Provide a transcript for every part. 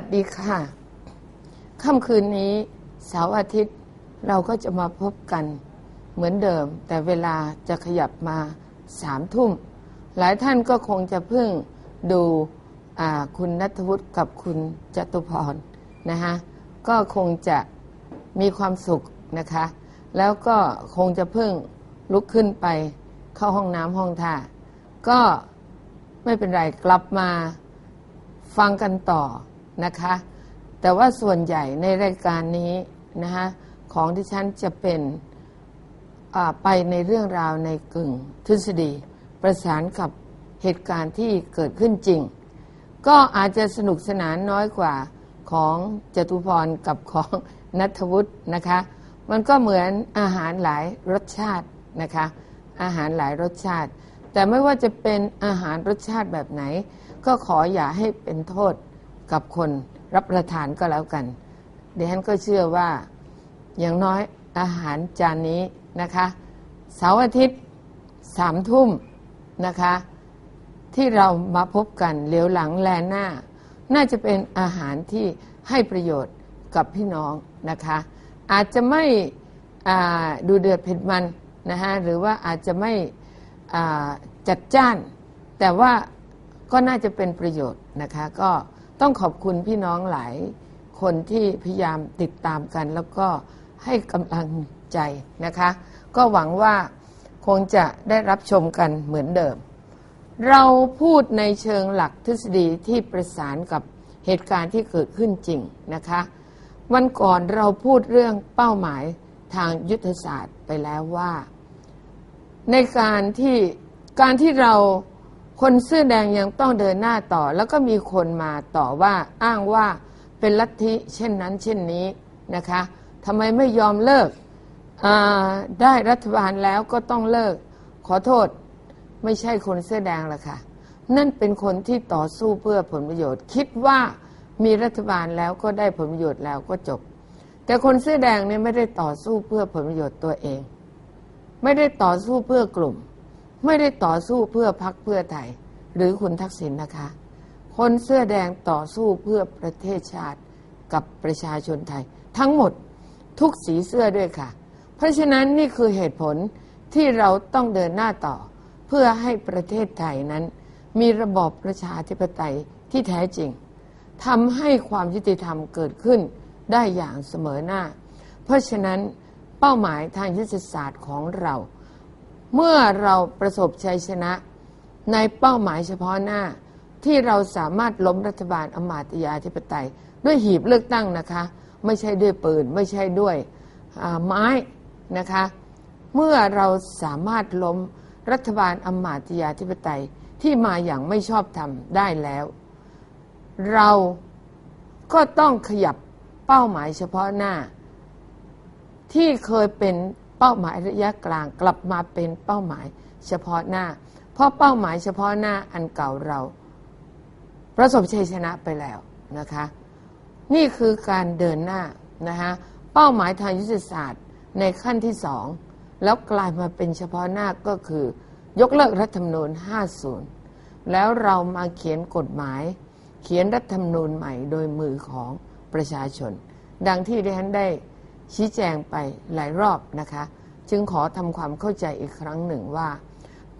วัสดีค่ะ ค่ำคืนนี้เสาร์อาทิตย์เราก็จะมาพบกันเหมือนเดิม แต่เวลาจะขยับมาสามทุ่ม หลายท่านก็คงจะเพิ่งดูคุณนัทวุฒิกับคุณจตุพรนะคะก็คงจะมีความสุขนะคะ แล้วก็คงจะเพิ่งลุกขึ้นไปเข้าห้องน้ำห้องท่า ก็ไม่เป็นไรกลับมาฟังกันต่อ นะคะ แต่ว่าส่วนใหญ่ในรายการนี้นะคะของที่ฉันจะเป็นไปในเรื่องราวในกึ่งทฤษฎี ประสานกับเหตุการณ์ที่เกิดขึ้นจริง ก็อาจจะสนุกสนานน้อยกว่าของจตุพรกับของนัทวุฒินะคะ มันก็เหมือนอาหารหลายรสชาตินะคะ อาหารหลายรสชาติ แต่ไม่ว่าจะเป็นอาหารรสชาติแบบไหน ก็ขออย่าให้เป็นโทษ กับคนรับประทานก็แล้วกันดิฉันก็เชื่อว่าอย่างน้อยอาหารจานนี้นะคะเสาร์อาทิตย์สามทุ่มนะคะ ที่เรามาพบกันเหลียวหลังแลหน้า น่าจะเป็นอาหารที่ให้ประโยชน์กับพี่น้องนะคะ อาจจะไม่ดูเดือดเผ็ดมันนะฮะหรือว่าอาจจะไม่จัดจ้าน แต่ว่าก็น่าจะเป็นประโยชน์นะคะก็ ต้องขอบคุณพี่น้องหลายคนที่พยายามติดตามกัน แล้วก็ให้กำลังใจนะคะ ก็หวังว่าคงจะได้รับชมกันเหมือนเดิม เราพูดในเชิงหลักทฤษฎีที่ประสานกับเหตุการณ์ที่เกิดขึ้นจริงนะคะ วันก่อนเราพูดเรื่องเป้าหมายทางยุทธศาสตร์ไปแล้วว่า ในการที่การที่เรา คนเสื้อแดงยังต้องเดินหน้าต่อ แล้วก็มีคนมาต่อว่าอ้างว่าเป็นลัทธิเช่นนั้นเช่นนี้นะคะทำไมไม่ยอมเลิกได้รัฐบาลแล้วก็ต้องเลิก ขอโทษไม่ใช่คนเสื้อแดงละค่ะ นั่นเป็นคนที่ต่อสู้เพื่อผลประโยชน์ คิดว่ามีรัฐบาลแล้วก็ได้ผลประโยชน์แล้วก็จบ แต่คนเสื้อแดงเนี่ยไม่ได้ต่อสู้เพื่อผลประโยชน์ตัวเอง ไม่ได้ต่อสู้เพื่อกลุ่ม ไม่ได้ต่อสู้เพื่อพักเพื่อไทย หรือคุณทักษิณนะคะ คนเสื้อแดงต่อสู้เพื่อประเทศชาติกับประชาชนไทย ทั้งหมดทุกสีเสื้อด้วยค่ะ เพราะฉะนั้นนี่คือเหตุผลที่เราต้องเดินหน้าต่อ เพื่อให้ประเทศไทยนั้น มีระบอบประชาธิปไตยที่แท้จริงทำให้ความยุติธรรมเกิดขึ้นได้อย่างเสมอหน้า เพราะฉะนั้นเป้าหมายทางยุทธศาสตร์ของเรา เมื่อเราประสบชัยชนะในเป้าหมายเฉพาะหน้าที่เราสามารถล้มรัฐบาลอมาตยาธิปไตย ด้วยหีบเลือกตั้งนะคะ ไม่ใช่ด้วยปืน ไม่ใช่ด้วยไม้นะคะ เมื่อเราสามารถล้มรัฐบาลอมาตยาธิปไตยที่มาอย่างไม่ชอบธรรมได้แล้ว เราก็ต้องขยับเป้าหมายเฉพาะหน้า ที่เคยเป็น เป้าหมายระยะกลางกลับมาเป็นเป้าหมายเฉพาะหน้า เพราะเป้าหมายเฉพาะหน้าอันเก่าเรา ประสบชัยชนะไปแล้วนะคะ นี่คือการเดินหน้านะคะเป้าหมายทางยุทธศาสตร์ในขั้นที่สองแล้วกลายมาเป็นเฉพาะหน้าก็คือ ยกเลิกรัฐธรรมนูญ 50 แล้วเรามาเขียนกฎหมาย เขียนรัฐธรรมนูญใหม่โดยมือของประชาชน ดังที่ดิฉันได้ ชี้แจงไปหลายรอบนะคะ จึงขอทำความเข้าใจอีกครั้งหนึ่งว่า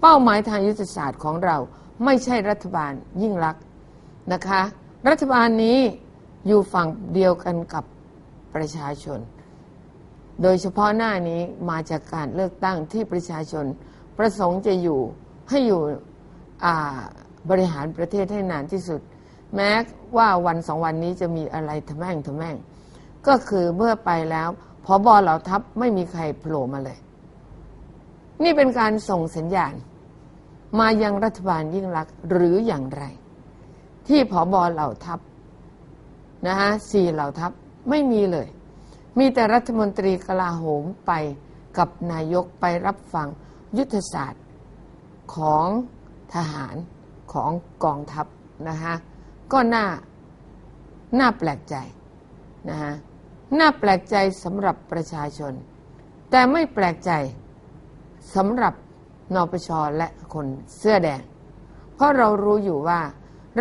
เป้าหมายทางยุทธศาสตร์ของเราไม่ใช่รัฐบาลยิ่งรักนะคะ รัฐบาลนี้อยู่ฝั่งเดียวกันกับประชาชน โดยเฉพาะหน้านี้มาจากการเลือกตั้งที่ประชาชน ประสงค์จะอยู่ให้อยู่บริหารประเทศให้นานที่สุด แม้ว่าวันสองวันนี้จะมีอะไรทะแม่งทะแม่ง ก็คือเมื่อไปแล้วพอบอเหล่าทัพไม่มีใครโผล่มาเลย นี่เป็นการส่งสัญญาณ มายังรัฐบาลยิ่งรักหรืออย่างไร ที่ผอบอเหล่าทัพนะฮะสี่เหล่าทัพไม่มีเลย มีแต่รัฐมนตรีกลาโหมไปกับนายกไปรับฟังยุทธศาสตร์ของทหารของกองทัพนะฮะก็น่าน่าแปลกใจนะฮะ น่าแปลกใจสำหรับประชาชน แต่ไม่แปลกใจสำหรับนปชและคนเสื้อแดง เพราะเรารู้อยู่ว่า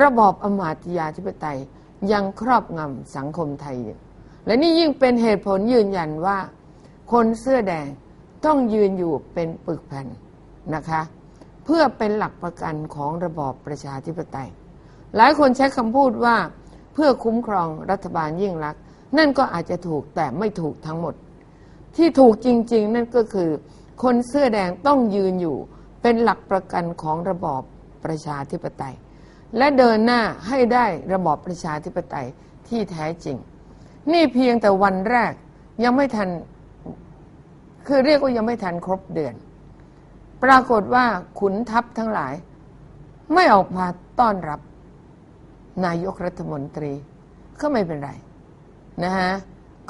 ระบอบอมาตยาธิปไตยยังครอบงำสังคมไทยอยู่ และนี่ยิ่งเป็นเหตุผลยืนยันว่า คนเสื้อแดงต้องยืนอยู่เป็นปึกแผ่นนะคะ เพื่อเป็นหลักประกันของระบอบประชาธิปไตย หลายคนใช้คำพูดว่าเพื่อคุ้มครองรัฐบาลยิ่งรักษณ นั่นก็อาจจะถูกแต่ไม่ถูกทั้งหมด ที่ถูกจริง ๆ นั่นก็คือ คนเสื้อแดงต้องยืนอยู่ เป็นหลักประกันของระบอบประชาธิปไตย และเดินหน้าให้ได้ระบอบประชาธิปไตยที่แท้จริง นี่เพียงแต่วันแรกยังไม่ทัน คือเรียกว่ายังไม่ทันครบเดือน ปรากฏว่าขุนทัพทั้งหลาย ไม่ออกมาต้อนรับ นายกรัฐมนตรีก็ไม่เป็นไร นะฮะ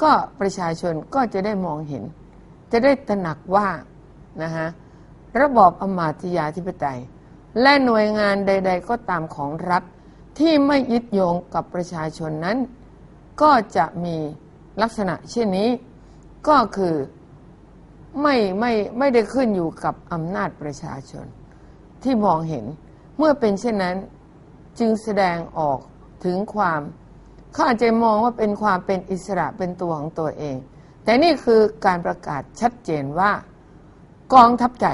ก็ประชาชนก็จะได้มองเห็น จะได้ตระหนักว่านะฮะระบอบอมาตยาธิปไตย และหน่วยงานใด ๆ ก็ตามของรัฐที่ไม่ยึดโยงกับประชาชนนั้น ก็จะมีลักษณะเช่นนี้ ก็คือไม่ไม่ไม่ได้ขึ้นอยู่กับอำนาจประชาชน ที่มองเห็นเมื่อเป็นเช่นนั้นจึงแสดงออกถึงความ เขาอาจจะมองว่าเป็นความเป็นอิสระเป็นตัวของตัวเอง แต่นี่คือการประกาศชัดเจนว่า กองทัพใจ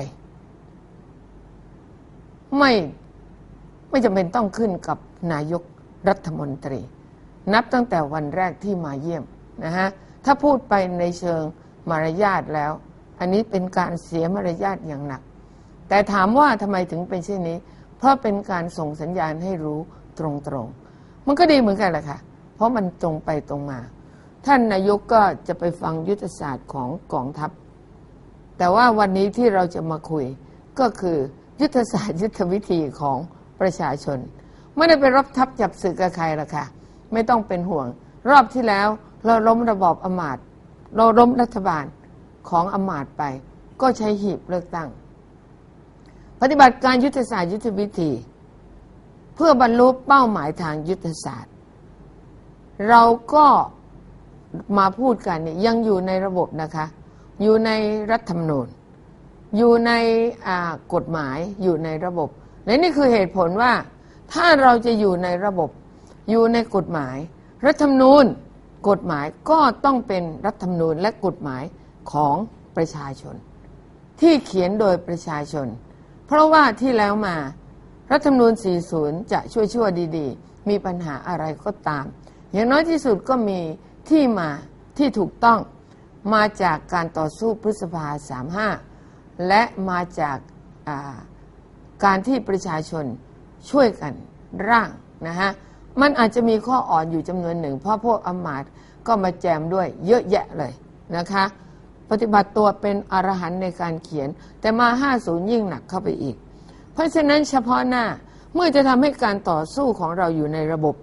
ไม่ไม่จำเป็นต้องขึ้นกับนายกรัฐมนตรี นับตั้งแต่วันแรกที่มาเยี่ยมนะฮะถ้าพูดไปในเชิงมารยาทแล้ว อันนี้เป็นการเสียมารยาทอย่างหนัก แต่ถามว่าทำไมถึงเป็นเช่นนี้ เพราะเป็นการส่งสัญญาณให้รู้ตรงๆ มันก็ดีเหมือนกันแหละค่ะ เพราะมันตรงไปตรงมา ท่านนายกก็จะไปฟังยุทธศาสตร์ของกองทัพ แต่ว่าวันนี้ที่เราจะมาคุยก็คือยุทธศาสตร์ยุทธวิธีของประชาชน ไม่ได้ไปรบทับจับศึกกับใครหรอกค่ะ ไม่ต้องเป็นห่วง รอบที่แล้วเราล้มระบอบอมาตย์เราล้มรัฐบาลของอมาตย์ไป ก็ใช้หีบเลือกตั้ง ปฏิบัติการยุทธศาสตร์ยุทธวิธี เพื่อบรรลุเป้าหมายทางยุทธศาสตร์ เราก็มาพูดกันเนี่ยยังอยู่ในระบบนะคะ อยู่ในรัฐธรรมนูญ อยู่ในกฎหมายอยู่ในระบบ และนี่คือเหตุผลว่า ถ้าเราจะอยู่ในระบบ อยู่ในกฎหมาย รัฐธรรมนูญ กฎหมายก็ต้องเป็นรัฐธรรมนูญและกฎหมายของประชาชน ที่เขียนโดยประชาชน เพราะว่าที่แล้วมา รัฐธรรมนูญ 40 จะช่วยชั่วดี ๆ มีปัญหาอะไรก็ตาม อย่างน้อยที่สุดก็มีที่มาที่ถูกต้องมาจากการต่อสู้พฤษภา35และมาจากาการที่ประชาชนช่วยกันร่างนะฮะมันอาจจะมีข้ออ่อนอยู่จำนวนหนึ่ง เพราะพวกอมาตก็มาแจมด้วยเยอะแยะเลยนะคะ ปฏิบัติตัวเป็นอรหันในการเขียน แต่มา 50 ยิ่งหนักเข้าไปอีก เพราะฉะนั้นเฉพาะหน้าเมื่อจะทำให้การต่อสู้ของเราอยู่ในระบบ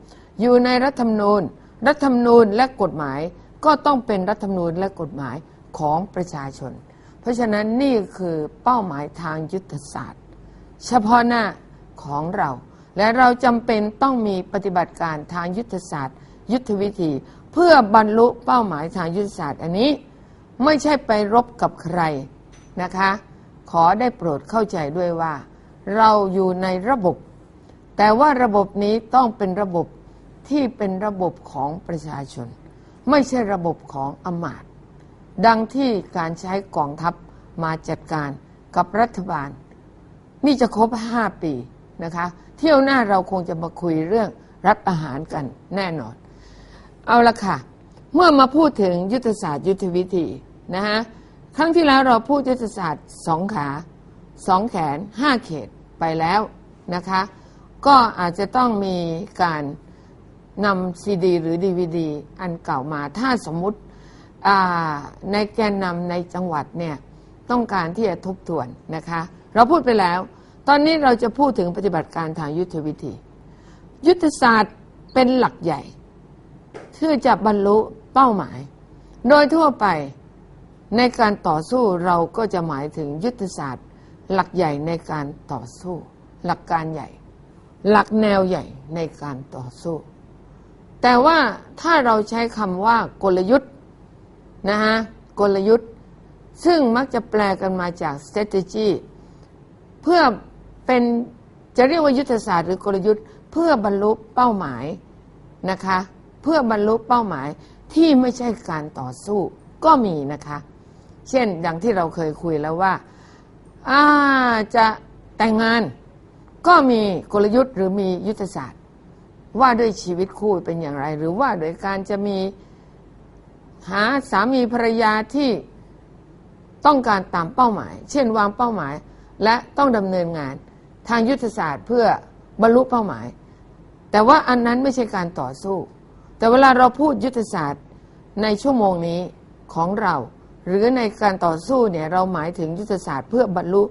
อยู่ในรัฐธรรมนูญ รัฐธรรมนูญและกฎหมายก็ต้องเป็นรัฐธรรมนูญและกฎหมายของประชาชน เพราะฉะนั้นนี่คือเป้าหมายทางยุทธศาสตร์ เฉพาะหน้าของเรา และเราจำเป็นต้องมีปฏิบัติการทางยุทธศาสตร์ ยุทธวิธี เพื่อบรรลุเป้าหมายทางยุทธศาสตร์อันนี้ไม่ใช่ไปรบกับใครนะคะ ขอได้โปรดเข้าใจด้วยว่า เราอยู่ในระบบ แต่ว่าระบบนี้ต้องเป็นระบบ ที่เป็นระบบของประชาชน ไม่ใช่ระบบของอำมาตย์ดังที่การใช้กองทัพมาจัดการกับรัฐบาล นี่จะครบ5ปีนะคะ เที่ยวหน้าเราคงจะมาคุยเรื่องรัฐอาหารกันแน่นอน เอาละค่ะ เมื่อมาพูดถึงยุทธศาสตร์ยุทธวิธีนะฮะครั้งที่แล้วเราพูดยุทธศาสตร์สองขาสองแขนห้าเขตไปแล้วนะคะ ก็อาจจะต้องมีการ นำซีดี หรือดีวดีอันเก่ามา ถ้าสมมุติในแกนนำในจังหวัดเนี่ยต้องการที่จะทบทวนนะคะ เราพูดไปแล้ว ตอนนี้เราจะพูดถึงปฏิบัติการทางยุทธวิธี ยุทธศาสตร์เป็นหลักใหญ่ที่จะบรรลุเป้าหมาย โดยทั่วไปในการต่อสู้เราก็จะหมายถึงยุทธศาสตร์ หลักใหญ่ในการต่อสู้ หลักการใหญ่ หลักแนวใหญ่ในการต่อสู้ แต่ว่าถ้าเราใช้คำว่ากลยุทธ์นะฮะกลยุทธ์ ซึ่งมักจะแปลกันมาจาก strategy เพื่อเป็นจะเรียกว่ายุทธศาสตร์หรือกลยุทธ์ เพื่อบรรลุเป้าหมายนะคะ เพื่อบรรลุเป้าหมายที่ไม่ใช่การต่อสู้ก็มีนะคะ เช่นอย่างที่เราเคยคุยแล้วว่าอาจะแต่งงานก็มีกลยุทธ์หรือมียุทธศาสตร์ ว่าด้วยชีวิตคู่เป็นอย่างไร หรือว่าโดยการจะมีหาสามีภรรยาที่ต้องการตามเป้าหมาย เช่นวางเป้าหมาย และต้องดำเนินงานทางยุทธศาสตร์เพื่อบรรลุเป้าหมาย แต่ว่าอันนั้นไม่ใช่การต่อสู้ แต่เวลาเราพูดยุทธศาสตร์ในชั่วโมงนี้ของเรา หรือในการต่อสู้เนี่ยเราหมายถึงยุทธศาสตร์เพื่อบรรลุ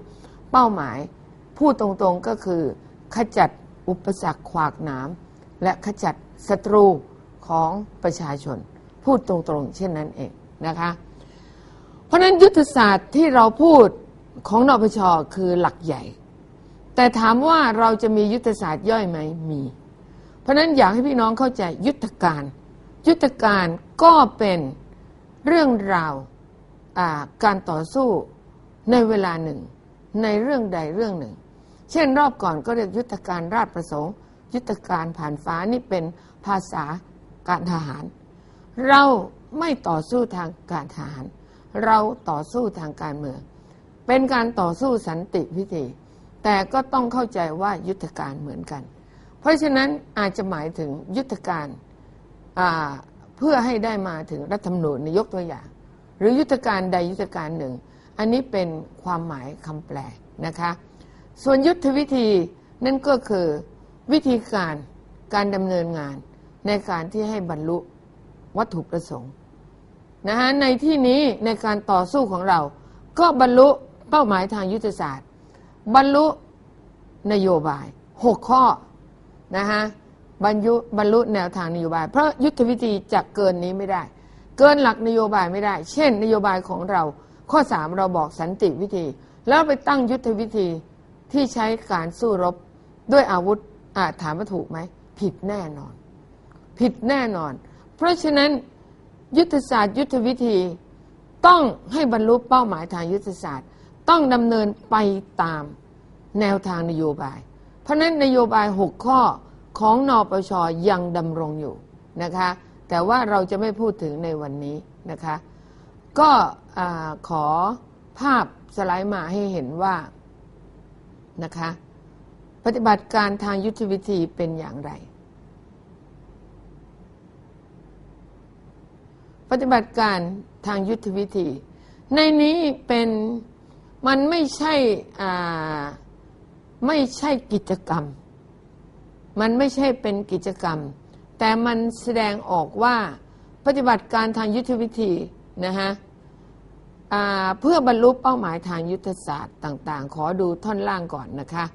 เป้าหมาย พูดตรงๆก็คือขจัดอุปสรรคขวากหนาม และขจัดศัตรูของประชาชน พูดตรงๆ เช่นนั้นเองนะคะ เพราะนั้นยุทธศาสตร์ที่เราพูดของนปชคือหลักใหญ่ แต่ถามว่าเราจะมียุทธศาสตร์ย่อยไหมมี เพราะนั้นอยากให้พี่น้องเข้าใจยุทธการ ยุทธการก็เป็นเรื่องราวการต่อสู้ในเวลาหนึ่ง ในเรื่องใดเรื่องหนึ่ง เช่นรอบก่อนก็เรียกยุทธการราชประสงค์ ยุทธการผ่านฟ้านี่เป็นภาษาการทหาร เราไม่ต่อสู้ทางการทหาร เราต่อสู้ทางการเมือง เป็นการต่อสู้สันติวิธี แต่ก็ต้องเข้าใจว่ายุทธการเหมือนกัน เพราะฉะนั้นอาจจะหมายถึงยุทธการเพื่อให้ได้มาถึงรัฐธรรมนูญในยกตัวอย่าง หรือยุทธการใดยุทธการหนึ่ง อันนี้เป็นความหมายคำแปลนะคะ ส่วนยุทธวิธีนั่นก็คือ วิธีการการดำเนินงานในการที่ให้บรรลุวัตถุประสงค์นะฮะในที่นี้ในการต่อสู้ของเรา ก็บรรลุเป้าหมายทางยุทธศาสตร์ บรรลุนโยบาย6ข้อนะฮะบรรยุบรรลุแนวทางนโยบาย เพราะยุทธวิธีจะเกินนี้ไม่ได้ เกินหลักนโยบายไม่ได้ เช่น นโยบายของเรา ข้อ 3 เราบอกสันติวิธี แล้วไปตั้งยุทธวิธีที่ใช้การสู้รบด้วยอาวุธ อาจถามว่าถูกไหม ผิดแน่นอน ผิดแน่นอน เพราะฉะนั้นยุทธศาสตร์ยุทธวิธีต้องให้บรรลุเป้าหมายทางยุทธศาสตร์ ต้องดำเนินไปตามแนวทางนโยบาย เพราะนั้นนโยบาย 6 ข้อของนอปชยังดำรงอยู่นะคะ แต่ว่าเราจะไม่พูดถึงในวันนี้นะคะ ก็ขอภาพสไลด์มาให้เห็นว่านะคะ ปฏิบัติการทางยุทธวิธีเป็นอย่างไร ปฏิบัติการทางยุทธวิธี ในนี้เป็นมันไม่ใช่ไม่ใช่กิจกรรม มันไม่ใช่เป็นกิจกรรม แต่มันแสดงออกว่าปฏิบัติการทางยุทธวิธีนะฮะเพื่อบรรลุเป้าหมายทางยุทธศาสตร์ต่าง ๆ ขอดูท่อนล่างก่อนนะคะ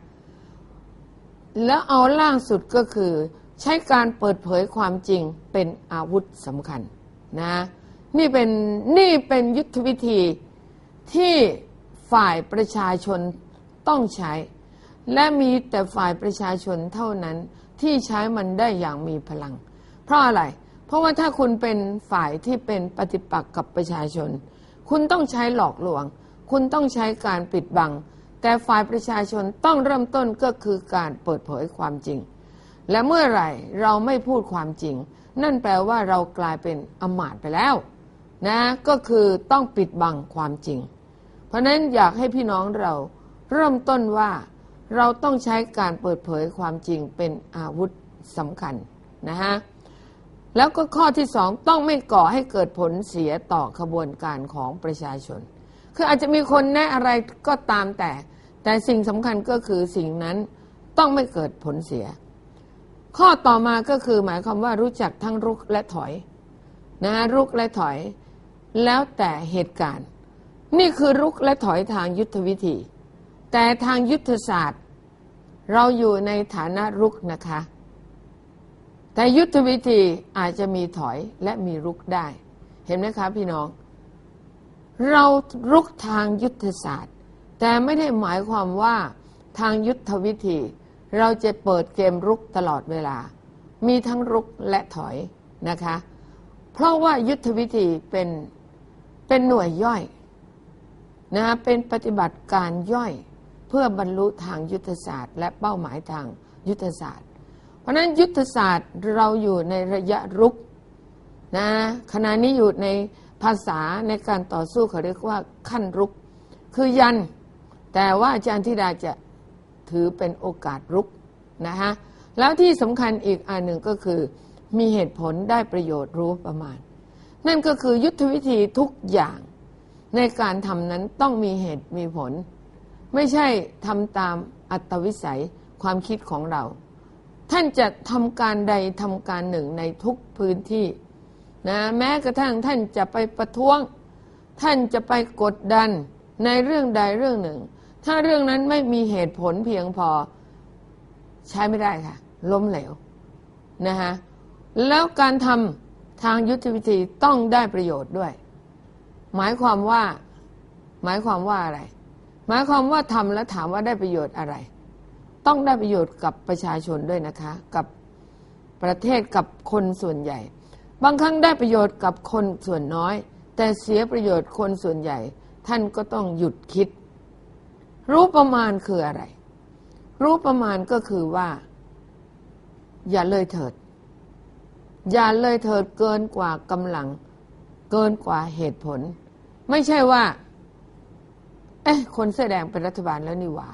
แล้วเอาล่างสุดก็คือ ใช้การเปิดเผยความจริงเป็นอาวุธสำคัญนะนี่เป็นนี่เป็นยุทธวิธีที่ฝ่ายประชาชนต้องใช้ และมีแต่ฝ่ายประชาชนเท่านั้นที่ใช้มันได้อย่างมีพลัง เพราะอะไร เพราะว่าถ้าคุณเป็นฝ่ายที่เป็นปฏิปักษ์กับประชาชน คุณต้องใช้หลอกลวง คุณต้องใช้การปิดบัง แต่ฝ่ายประชาชนต้องเริ่มต้นก็คือการเปิดเผยความจริง และเมื่อไหร่เราไม่พูดความจริง นั่นแปลว่าเรากลายเป็นอมาตไปแล้วนะก็คือต้องปิดบังความจริง เพราะฉะนั้นอยากให้พี่น้องเราเริ่มต้นว่าเราต้องใช้การเปิดเผยความจริงเป็นอาวุธสำคัญนะฮะแล้วก็ข้อที่สองต้องไม่ก่อให้เกิดผลเสียต่อขบวนการของประชาชน คืออาจจะมีคนแนะอะไรก็ตามแต่ แต่สิ่งสำคัญก็คือสิ่งนั้นต้องไม่เกิดผลเสีย ข้อต่อมาก็คือหมายความว่ารู้จักทั้งรุกและถอยนะฮะรุกและถอย แล้วแต่เหตุการณ์ นี่คือรุกและถอยทางยุทธวิธี แต่ทางยุทธศาสตร์ เราอยู่ในฐานะรุกนะคะ แต่ยุทธวิธีอาจจะมีถอยและมีรุกได้ เห็นไหมคะพี่น้อง เรารุกทางยุทธศาสตร์ แต่ไม่ได้หมายความว่าทางยุทธวิธี เราจะเปิดเกมรุกตลอดเวลา มีทั้งรุกและถอยนะคะ เพราะว่ายุทธวิธีเป็นเป็นหน่วยย่อยนะฮะเป็นปฏิบัติการย่อยเพื่อบรรลุทางยุทธศาสตร์ และเป้าหมายทางยุทธศาสตร์ เพราะนั้นยุทธศาสตร์เราอยู่ในระยะรุกนะขณะนี้อยู่ในภาษาในการต่อสู้เขาเรียกว่าขั้นรุก คือยัน แต่ว่าอาจารย์ธิดาจะถือเป็นโอกาสรุกนะฮะแล้วที่สำคัญอีกอันหนึ่งก็คือ มีเหตุผลได้ประโยชน์รู้ประมาณ นั่นก็คือยุทธวิธีทุกอย่างในการทำนั้นต้องมีเหตุมีผล ไม่ใช่ทำตามอัตวิสัยความคิดของเรา ท่านจะทำการใดทำการหนึ่งในทุกพื้นที่นะแม้กระทั่งท่านจะไปประท้วง ท่านจะไปกดดันในเรื่องใดเรื่องหนึ่ง ถ้าเรื่องนั้นไม่มีเหตุผลเพียงพอใช้ไม่ได้ค่ะ ล้มเหลวนะฮะแล้วการทำทางยุทธวิธีต้องได้ประโยชน์ด้วย หมายความว่า หมายความว่าอะไร หมายความว่าทำแล้วถามว่าได้ประโยชน์อะไร ต้องได้ประโยชน์กับประชาชนด้วยนะคะ กับประเทศกับคนส่วนใหญ่ บางครั้งได้ประโยชน์กับคนส่วนน้อย แต่เสียประโยชน์คนส่วนใหญ่ ท่านก็ต้องหยุดคิด รู้ประมาณคืออะไร รู้ประมาณก็คือว่า อย่าเลยเถิด อย่าเลยเถิดเกินกว่ากำลัง เกินกว่าเหตุผล ไม่ใช่ว่า เอ๊ะ คนเสื้อแดงเป็นรัฐบาลแล้วนี่หว่า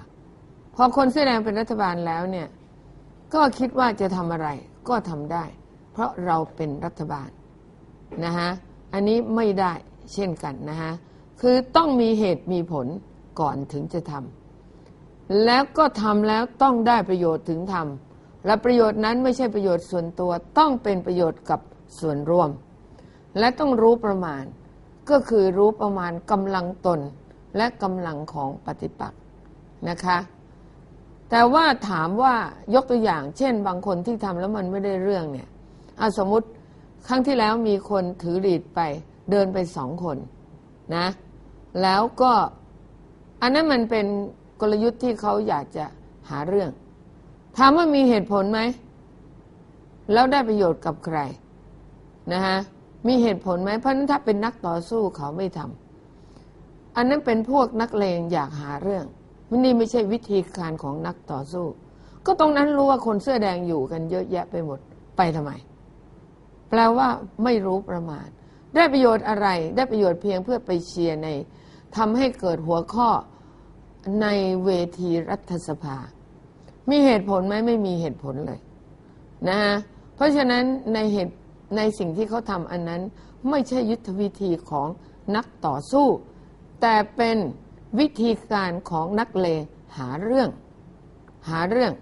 พอคนเสื้อแดงเป็นรัฐบาลแล้วเนี่ย ก็คิดว่าจะทำอะไร ก็ทำได้ เพราะเราเป็นรัฐบาลนะฮะ อันนี้ไม่ได้เช่นกันนะฮะ คือต้องมีเหตุมีผล ก่อนถึงจะทำแล้วก็ทำแล้วต้องได้ประโยชน์ถึงทำและประโยชน์นั้นไม่ใช่ประโยชน์ส่วนตัวต้องเป็นประโยชน์กับส่วนรวม และต้องรู้ประมาณ ก็คือรู้ประมาณกำลังตนและกำลังของปฏิปักษ์นะคะ แต่ว่าถามว่ายกตัวอย่าง เช่น บางคนที่ทำแล้วมันไม่ได้เรื่องเนี่ยเอาสมมติครั้งที่แล้วมีคนถือรีดไปเดินไปสองคนนะ แล้วก็ อันนั้นมันเป็นกลยุทธ์ที่เขาอยากจะหาเรื่องถามว่ามีเหตุผลไหม แล้วได้ประโยชน์กับใครนะฮะมีเหตุผลไหมเพราะนั้นถ้าเป็นนักต่อสู้เขาไม่ทำอันนั้นเป็นพวกนักเลงอยากหาเรื่องนี่ไม่ใช่วิธีการของนักต่อสู้ ก็ตรงนั้นรู้ว่าคนเสื้อแดงอยู่กันเยอะแยะไปหมดไปทำไม แปลว่าไม่รู้ประมาณ ได้ประโยชน์อะไร ได้ประโยชน์เพียงเพื่อไปเชียร์ในทำให้เกิดหัวข้อ ในเวทีรัฐสภา มีเหตุผลไหมไม่มีเหตุผลเลยนะฮะเพราะฉะนั้นในเหตุในสิ่งที่เขาทำอันนั้นไม่ใช่ยุทธวิธีของนักต่อสู้ แต่เป็นวิธีการของนักเลงหาเรื่อง หาเรื่อง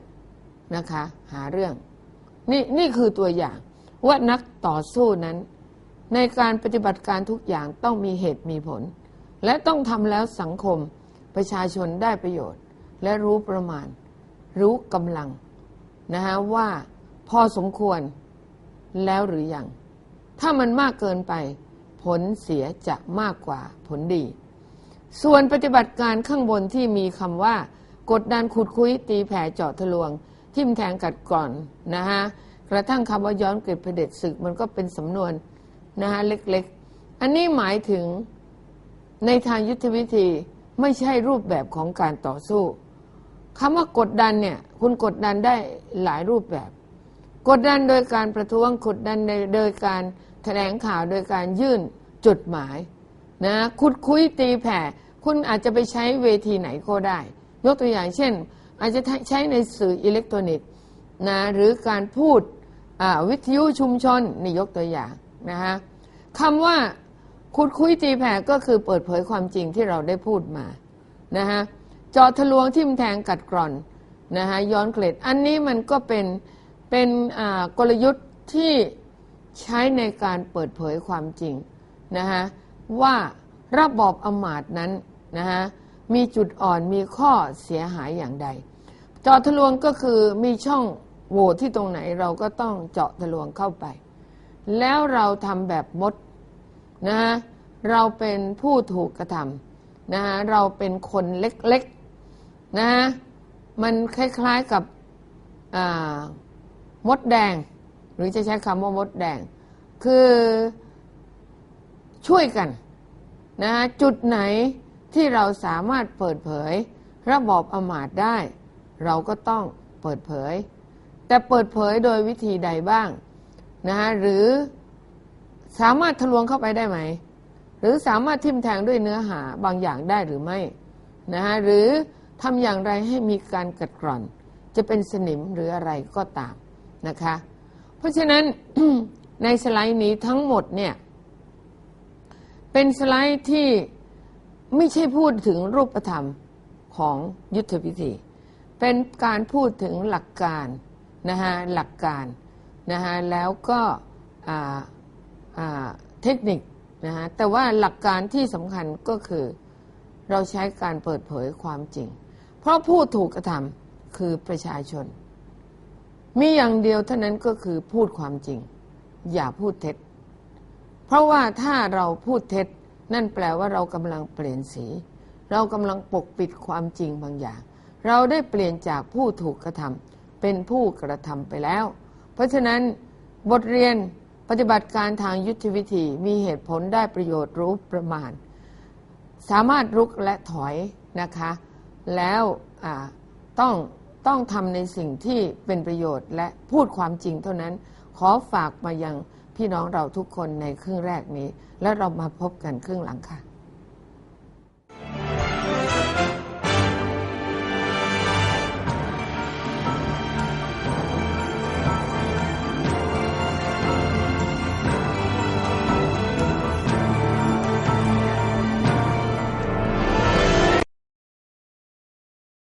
นะคะ หาเรื่อง นี่นี่คือตัวอย่างว่านักต่อสู้นั้น ในการปฏิบัติการทุกอย่างต้องมีเหตุมีผล และต้องทำแล้วสังคม ประชาชนได้ประโยชน์ และรู้ประมาณ รู้กำลังนะฮะว่าพอสมควรแล้วหรือยัง ถ้ามันมากเกินไป ผลเสียจะมากกว่าผลดี ส่วนปฏิบัติการข้างบนที่มีคำว่า กดดันขุดคุยตีแผ่เจาะทะลวง ทิ่มแทงกัดก่อนนะฮะกระทั่งคำว่าย้อนเกิดเผด็จศึกมันก็เป็นสำนวนนะฮะเล็กๆ อันนี้หมายถึงในทางยุทธวิธี ไม่ใช่รูปแบบของการต่อสู้คำว่ากดดันเนี่ย คุณกดดันได้หลายรูปแบบ กดดันโดยการประท้วงกดดันโดยการแถลงข่าวโดยการยื่นจดหมายนะคุดคุยตีแผ่ คุณอาจจะไปใช้เวทีไหนก็ได้ ยกตัวอย่างเช่น อาจจะใช้ในสื่ออิเล็กทรอนิกส์นะหรือการพูดวิทยุชุมชนนี่ยกตัวอย่างนะฮะคำว่า คุดคุยตีแผ่ก็คือเปิดเผยความจริงที่เราได้พูดมานะฮะจอทะลวงทิ่มแทงกัดกร่อนนะฮะย้อนเกล็ด อันนี้มันก็เป็นเป็นกลยุทธ์ที่ใช้ในการเปิดเผยความจริงนะฮะว่าระบอบอมาตย์นั้นนะฮะมีจุดอ่อนมีข้อเสียหายอย่างใด เจาะทะลวงก็คือมีช่องโหว่ที่ตรงไหนเราก็ต้องเจาะทะลวงเข้าไป แล้วเราทำแบบมด นะฮะเราเป็นผู้ถูกกระทำนะฮะเราเป็นคนเล็กๆนะฮะมันคล้ายๆกับมดแดง หรือจะใช้คำว่ามดแดง คือช่วยกันนะฮะจุดไหนที่เราสามารถเปิดเผย ระบอบอมาตได้ เราก็ต้องเปิดเผย แต่เปิดเผยโดยวิธีใดบ้างนะฮะหรือ สามารถทะลวงเข้าไปได้ไหม หรือสามารถทิมแทงด้วยเนื้อหาบางอย่างได้หรือไม่นะฮะหรือทำอย่างไรให้มีการกัดกร่อน จะเป็นสนิมหรืออะไรก็ตามนะคะ เพราะฉะนั้นในสไลด์นี้ทั้งหมดเนี่ยเป็นสไลด์ที่ไม่ใช่พูดถึงรูปธรรมของยุทธวิธี เป็นการพูดถึงหลักการนะฮะหลักการนะฮะแล้วก็ เทคนิคนะฮะแต่ว่าหลักการที่สำคัญก็คือเราใช้การเปิดเผยความจริง เพราะผู้ถูกกระทำคือประชาชน มีอย่างเดียวเท่านั้นก็คือพูดความจริง อย่าพูดเท็จ เพราะว่าถ้าเราพูดเท็จ นั่นแปลว่าเรากำลังเปลี่ยนสี เรากำลังปกปิดความจริงบางอย่าง เราได้เปลี่ยนจากผู้ถูกกระทำเป็นผู้กระทำไปแล้ว เพราะฉะนั้นบทเรียน ปฏิบัติการทางยุทธวิธีมีเหตุผลได้ประโยชน์รู้ประมาณ สามารถรุกและถอยนะคะ แล้วต้องต้องทำในสิ่งที่เป็นประโยชน์และพูดความจริงเท่านั้น ขอฝากมายังพี่น้องเราทุกคนในครึ่งแรกนี้ แล้วเรามาพบกันครึ่งหลังค่ะ